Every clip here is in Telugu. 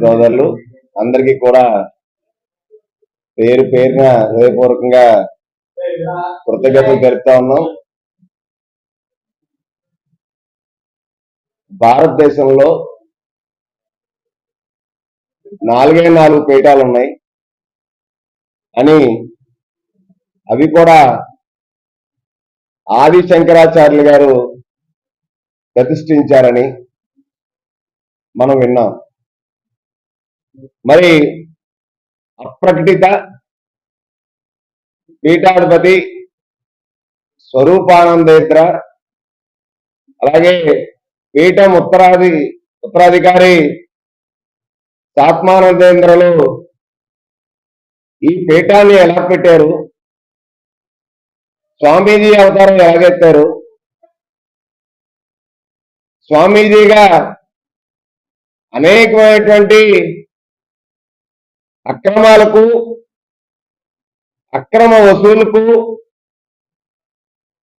సోదరులు అందరికీ కూడా పేరు పేరున హృదయపూర్వకంగా కృతజ్ఞతలు తెలుపుతా ఉన్నాం. భారతదేశంలో నాలుగే నాలుగు పీఠాలు ఉన్నాయి. అని అవి కూడా ఆది శంకరాచార్యులు గారు ప్రతిష్ఠించారని మనం విన్నాం. మరి అప్రకటిత పీఠాధిపతి స్వరూపానందేంద్ర అలాగే పీఠం ఉత్తరాది ఉత్తరాధికారి సాత్మానందేంద్రలు ఈ పీఠాన్ని ఎలా పెట్టారు? స్వామీజీ అవతారం ఎలాగెత్తారు స్వామీజీగా అనేకమైనటువంటి అక్రమాలకు అక్రమ వసూలుకు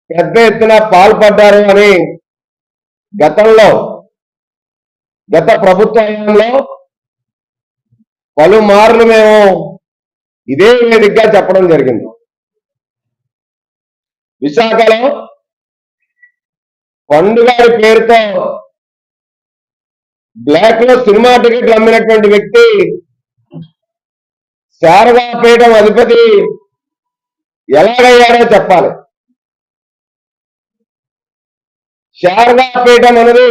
పెద్ద ఎత్తున పాల్పడ్డారు అని గతంలో గత ప్రభుత్వంలో పలుమార్లు మేము ఇదే వేదికగా చెప్పడం జరిగింది. విశాఖలో పండుగారి పేరుతో బ్లాక్లో సినిమా టికెట్లు అమ్మినటువంటి వ్యక్తి శారదాపీఠం అధిపతి ఎలాగయ్యాడో చెప్పాలి. శారదాపీఠం అనేది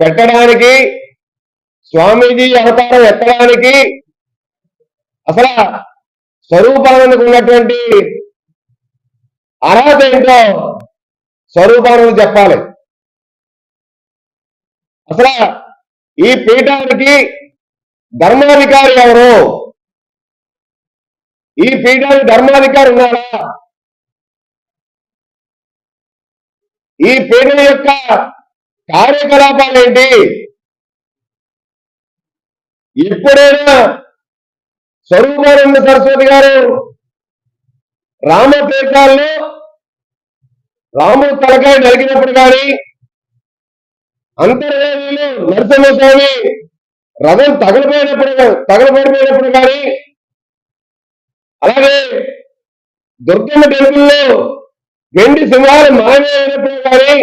పెట్టడానికి స్వామీజీ అవతారం ఎత్తడానికి అసలు స్వరూపానందకు ఉన్నటువంటి అర్హత ఏంటో స్వరూపానంద చెప్పాలి. అసలు ఈ పీఠానికి ధర్మాధికారి ఎవరు? ఈ పీఠానికి ధర్మాధికారి ఉన్నారా ఈ పీఠం యొక్క కార్యకలాపాలు ఏంటి? ఎప్పుడైనా స్వరూపానంద సరస్వతి గారు రామతీర్థాల్లో రాముడు తలకాయ నలిగినప్పుడు కానీ అంతర్వేదిలో నరసింహస్వామి రథం తగలపోయినప్పుడు తగలబడిపోయినప్పుడు కానీ అలాగే దుర్గమ్మ టెంపుల్లో వెండి సింహాలు మాయమైనప్పుడు కానీ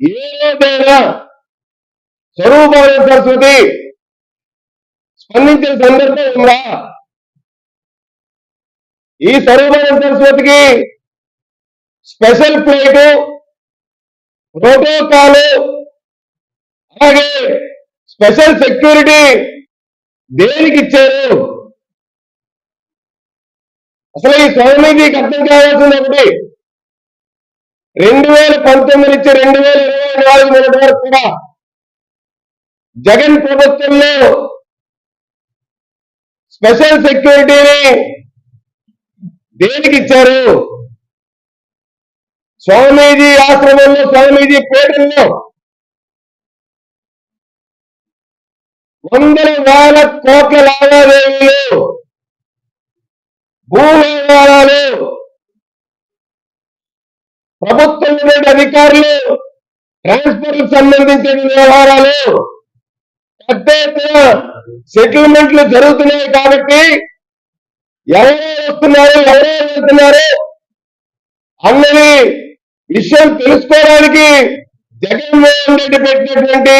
ఏదైనా రోజైనా సరస్వతి స్పందించిన సందర్భం ఉందా? ఈ స్వరూపానంద సరస్వతికి స్పెషల్ ప్లేటు ప్రోటోకాలు అలాగే స్పెషల్ సెక్యూరిటీ దేనికి ఇచ్చారు? అసలు ఈ స్వామీజీకి అర్థం కావాల్సింది ఒకటి. రెండు వేల పంతొమ్మిది నుంచి రెండు వేల ఇరవై నాలుగు మొదటి వరకు కూడా జగన్ ప్రభుత్వంలో స్పెషల్ సెక్యూరిటీని దేనికి ఇచ్చారు? స్వామీజీ ఆశ్రమంలో స్వామీజీ పేటల్లో వందల వేల కోట్ల లావాదేవీలు. భూ వ్యవహారాలు ప్రభుత్వం అధికారులు ట్రాన్స్ఫర్ సంబంధించిన వ్యవహారాలు. పెద్ద ఎత్తున సెటిల్మెంట్లు జరుగుతున్నాయి కాబట్టి ఎవరో వస్తున్నారు ఎవరో వెళ్తున్నారు అన్నది విషయం తెలుసుకోవడానికి జగన్మోహన్ రెడ్డి పెట్టినటువంటి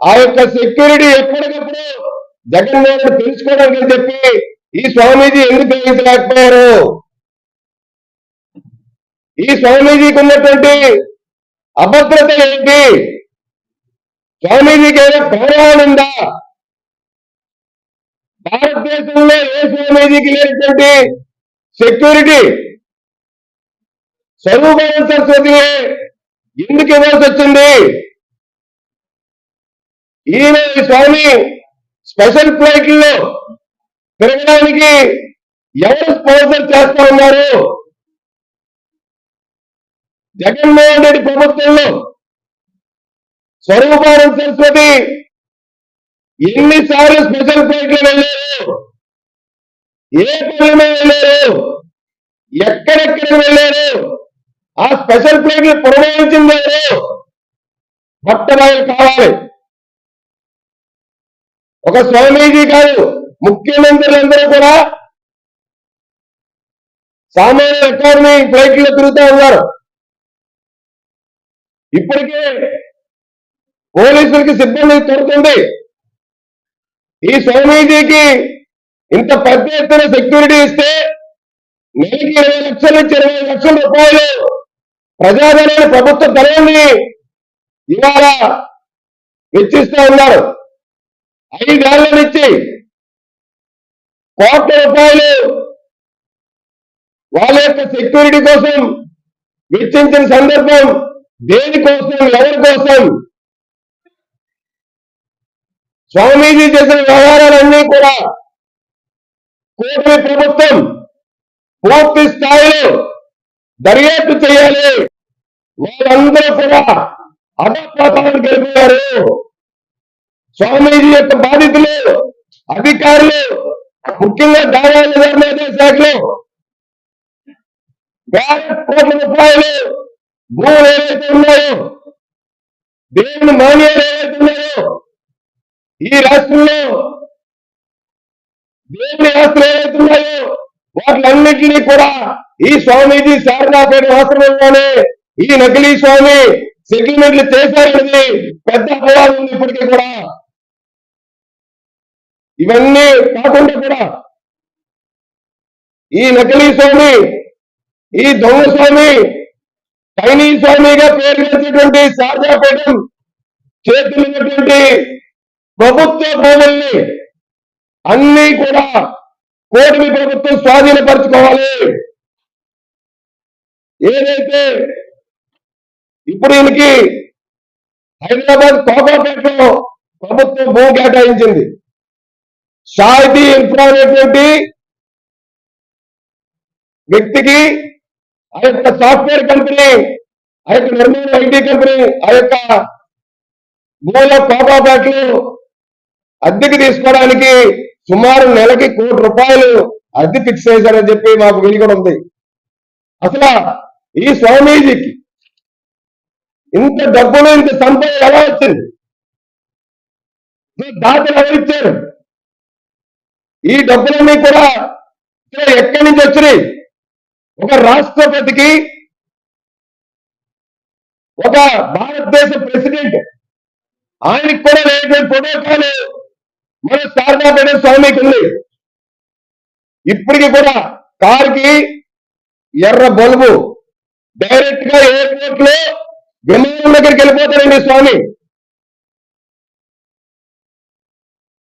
ఆ యొక్క సెక్యూరిటీ ఎప్పటికప్పుడు జగన్మోహన్ తెలుసుకోవడానికి చెప్పి ఈ స్వామీజీ ఎందుకు గ్రహించలేకపోయారు? ఈ స్వామీజీకి ఉన్నటువంటి అభద్రత ఏంటి? స్వామీజీకి ఏదో గౌరవం ఉందా? భారతదేశంలో ఏ స్వామీజీకి లేనటువంటి సెక్యూరిటీ స్వరూపానంద సరస్వతి ఎందుకు ఇవ్వాల్సి వచ్చింది? ఈయన ఈ స్వామి స్పెషల్ ఫ్లైట్లో తిరగడానికి ఎవరు స్పాన్సర్ చేస్తా ఉన్నారు? జగన్మోహన్ రెడ్డి ప్రభుత్వంలో స్వరూపారం సరస్వతి ఎన్నిసార్లు స్పెషల్ ఫ్లైట్లో వెళ్ళారు? ఏ పనులు వెళ్ళారు? ఎక్కడెక్కడికి వెళ్ళారు? ఆ స్పెషల్ ఫ్లైట్లు పురమాయించింది ఎవరు? మొట్టమొదటి కావాలి. ఒక స్వామీజీ కాదు ముఖ్యమంత్రులందరూ కూడా సామాన్య ఎకానమీ ఫ్లైట్లో తిరుగుతూ ఉన్నారు. ఇప్పటికే పోలీసులకి సిబ్బంది కొడుతుంది ఈ స్వామీజీకి ఇంత పెద్ద ఎత్తున సెక్యూరిటీ ఇస్తే నెలకి ఇరవై లక్షల నుంచి ఇరవై లక్షల రూపాయలు ప్రజాధనాన్ని ప్రభుత్వ ధనాన్ని ఇవాళ వెచ్చిస్తూ ఉన్నారు. ఐదేళ్ళ నుంచి కోట్ల రూపాయలు వాళ్ళ యొక్క సెక్యూరిటీ కోసం వెచ్చించిన సందర్భం దేనికోసం ఎవరి కోసం స్వామీజీ చేసిన వ్యవహారాలన్నీ కూడా కూటమి ప్రభుత్వం పూర్తి స్థాయిలో దర్యాప్తు చేయాలి. వాళ్ళందరూ కూడా అడపాతాలను గెలిపారు స్వామీజీ యొక్క బాధితులు అధికారులు ముఖ్యంగా దాదాపు ధర్మాదాయ శాఖలో. వేల కోట్ల రూపాయలు భూములు ఏవైతే ఉన్నాయో దేవుని మాన్యాలు ఏవైతే ఉన్నాయో ఈ రాష్ట్రంలో దేవుని ఆస్తులు ఏవైతే ఉన్నాయో వాటిలన్నింటినీ కూడా ఈ స్వామీజీ శారదాపేట ఆశ్రమంలోనే ఈ నకిలీ స్వామి సెటిల్మెంట్లు చేశారనేది పెద్ద అపవాదం ఉంది ఇప్పటికీ కూడా. ఇవన్నీ కాకుండా కూడా ఈ నకిలీ స్వామి ఈ దొంగ స్వామి చైనీ స్వామిగా పేరు పెట్టినటువంటి శారదాపేటం చేతులున్నటువంటి ప్రభుత్వ భూముల్ని అన్ని కూడా కూటమి ప్రభుత్వం స్వాధీనపరచుకోవాలి. ఏదైతే ఇప్పుడు ఈయనకి హైదరాబాద్ కోకాపేటలో ప్రభుత్వం భూమి కేటాయించింది. షాహిదీ ఇన్ఫ్రా అనేటువంటి వ్యక్తికి ఆ యొక్క సాఫ్ట్వేర్ కంపెనీ ఆ యొక్క నిర్మాణ ఐటీ కంపెనీ ఆ యొక్క భూమిలో కోకాపేటలో అద్దెకి తీసుకోవడానికి సుమారు నెలకి కోటి రూపాయలు అద్దె ఫిక్స్ చేశారని చెప్పి మాకు వెలుగుడు ఉంది. అసలు ఈ స్వామీజీకి ఇంత డబ్బులు ఇంత సంపద ఎలా వచ్చింది? దాతలు ఎవరిచ్చారు? ఈ డబ్బులన్నీ కూడా ఎక్కడి నుంచి వచ్చినాయి? ఒక రాష్ట్రపతికి ఒక భారతదేశ ప్రెసిడెంట్. ఆయనకి కూడా లేనటువంటి ప్రోటోకాల్ మన శారదాపేట స్వామికి ఉంది. ఇప్పటికి కూడా కారుకి ఎర్ర బల్బు. డైరెక్ట్గా ఎయిర్పోర్ట్లో విమానం దగ్గరికి వెళ్ళిపోతారండి స్వామి.